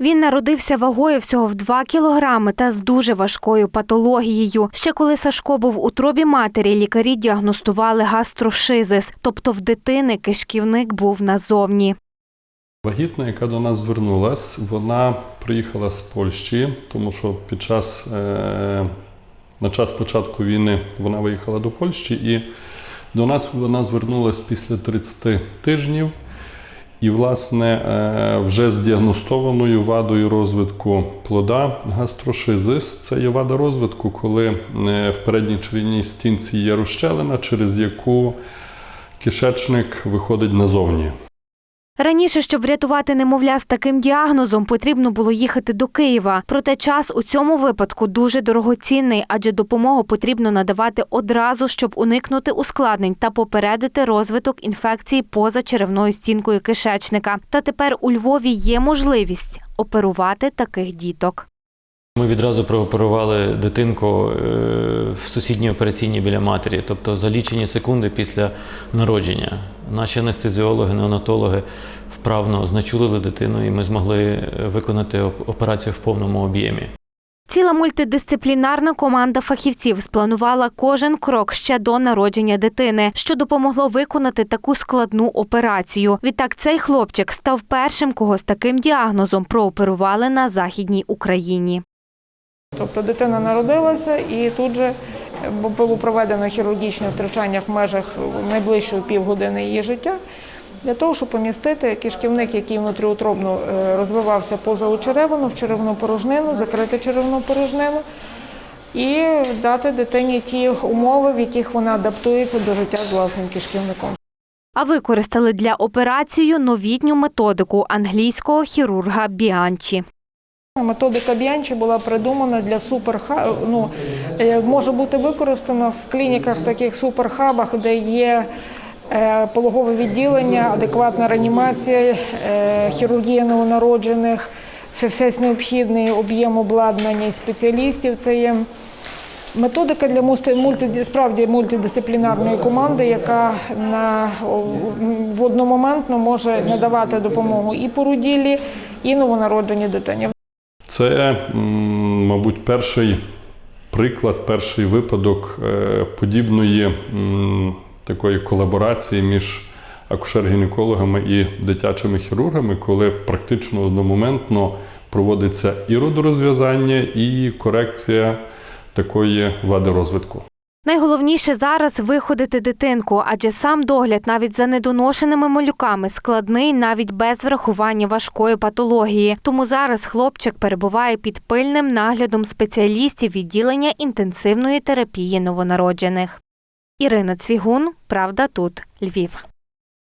Він народився вагою всього в 2 кілограми та з дуже важкою патологією. Ще коли Сашко був у тробі матері, лікарі діагностували гастрошизис, тобто в дитини кишківник був назовні. Вагітна, яка до нас звернулась, вона приїхала з Польщі, тому що під час, е, на час початку війни вона виїхала до Польщі і до нас вона звернулась після 30 тижнів. І, власне, е, вже з діагностованою вадою розвитку плода гастрошизис. Це є вада розвитку, коли е, в передній червній стінці є розщелина, через яку кишечник виходить назовні. Раніше, щоб врятувати немовля з таким діагнозом, потрібно було їхати до Києва. Проте час у цьому випадку дуже дорогоцінний, адже допомогу потрібно надавати одразу, щоб уникнути ускладнень та попередити розвиток інфекції поза черевною стінкою кишечника. Та тепер у Львові є можливість оперувати таких діток. Ми відразу прооперували дитинку е, в сусідній операційній біля матері, тобто за лічені секунди після народження. Наші анестезіологи, неонатологи вправно значулили дитину, і ми змогли е, виконати операцію в повному об'ємі. Ціла мультидисциплінарна команда фахівців спланувала кожен крок ще до народження дитини, що допомогло виконати таку складну операцію. Відтак цей хлопчик став першим, кого з таким діагнозом прооперували на західній Україні. Тобто дитина народилася і тут же було проведено хірургічне втручання в межах найближчої півгодини її життя для того, щоб помістити кишківник, який внутріутробно е, розвивався поза у черевину, в черевну порожнину, закрити черевну порожнину і дати дитині ті умови, в яких вона адаптується до життя з власним кишківником. А використали для операції новітню методику англійського хірурга Біанчі. Методика Б'янчі була придумана для суперха... ну, може бути використана в клініках, таких суперхабах, де є е, пологове відділення, адекватна реанімація, е, хірургія новонароджених, весь необхідний об'єм обладнання і спеціалістів. Це є методика для мульти, справді мультидисциплінарної команди, яка на, в одномоментно може надавати допомогу і породіллі, і новонародженій дитині. Це, мабуть, перший приклад, перший випадок е, подібної такої колаборації між акушер-гінекологами і дитячими хірургами, коли практично одномоментно проводиться і родорозв'язання, і корекція такої вади розвитку. Найголовніше зараз виходити дитинку, адже сам догляд навіть за недоношеними малюками складний навіть без врахування важкої патології. Тому зараз хлопчик перебуває під пильним наглядом спеціалістів відділення інтенсивної терапії новонароджених. Ірина Цвігун, Правда тут, Львів.